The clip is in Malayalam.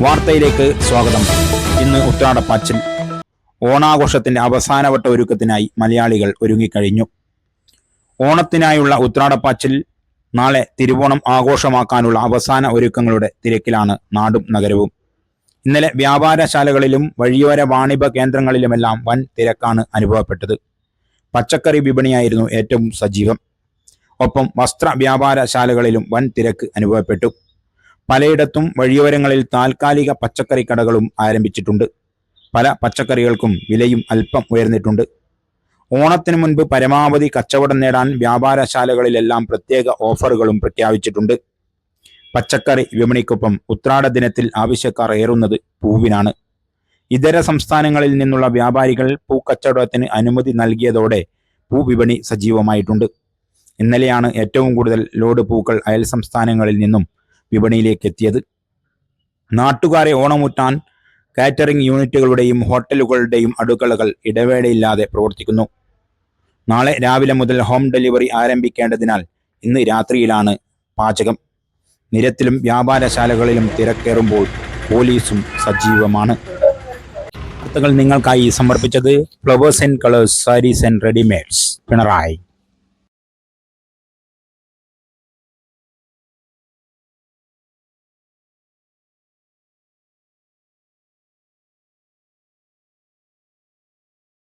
വാർത്തയിലേക്ക് സ്വാഗതം. ഇന്ന് ഉത്രാടപ്പാച്ചിൽ ഓണാഘോഷത്തിന്റെ അവസാനവട്ട ഒരുക്കത്തിനായി മലയാളികൾ ഒരുങ്ങിക്കഴിഞ്ഞു. ഓണത്തിനായുള്ള ഉത്രാടപ്പാച്ചിൽ നാളെ തിരുവോണം ആഘോഷമാക്കാനുള്ള അവസാന ഒരുക്കങ്ങളുടെ തിരക്കിലാണ് നാടും നഗരവും. ഇന്നലെ വ്യാപാരശാലകളിലും വഴിയോര വാണിഭ കേന്ദ്രങ്ങളിലുമെല്ലാം വൻ തിരക്കാണ് അനുഭവപ്പെട്ടത്. പച്ചക്കറി വിപണിയായിരുന്നു ഏറ്റവും സജീവം. ഒപ്പം വസ്ത്ര വ്യാപാരശാലകളിലും വൻ തിരക്ക് അനുഭവപ്പെട്ടു. പലയിടത്തും വഴിയോരങ്ങളിൽ താൽക്കാലിക പച്ചക്കറി കടകളും ആരംഭിച്ചിട്ടുണ്ട്. പല പച്ചക്കറികൾക്കും വിലയും അല്പം ഉയർന്നിട്ടുണ്ട്. ഓണത്തിന് മുൻപ് പരമാവധി കച്ചവടം നേടാൻ വ്യാപാരശാലകളിലെല്ലാം പ്രത്യേക ഓഫറുകളും പ്രഖ്യാപിച്ചിട്ടുണ്ട്. പച്ചക്കറി വിപണിക്കൊപ്പം ഉത്രാട ദിനത്തിൽ ആവശ്യക്കാർ ഏറുന്നത് പൂവിനാണ്. ഇതര സംസ്ഥാനങ്ങളിൽ നിന്നുള്ള വ്യാപാരികൾ പൂക്കച്ചവടത്തിന് അനുമതി നൽകിയതോടെ പൂവിപണി സജീവമായിട്ടുണ്ട്. ഇന്നലെയാണ് ഏറ്റവും കൂടുതൽ ലോഡ് പൂക്കൾ അയൽ സംസ്ഥാനങ്ങളിൽ നിന്നും വിപണിയിലേക്ക് എത്തിയത് നാട്ടുകാരെ ഓണമുറ്റാൻ കാറ്ററിംഗ് യൂണിറ്റുകളുടെയും ഹോട്ടലുകളുടെയും അടുക്കളകൾ ഇടവേളയില്ലാതെ പ്രവർത്തിക്കുന്നു. നാളെ രാവിലെ മുതൽ ഹോം ഡെലിവറി ആരംഭിക്കേണ്ടതിനാൽ ഇന്ന് രാത്രിയിലാണ് പാചകം. നിരത്തിലും വ്യാപാരശാലകളിലും തിരക്കേറുമ്പോൾ പോലീസും സജീവമാണ്. വാർത്തകൾ നിങ്ങൾക്കായി സമർപ്പിച്ചത് flowers and colours sarees and readymades Pinarayi.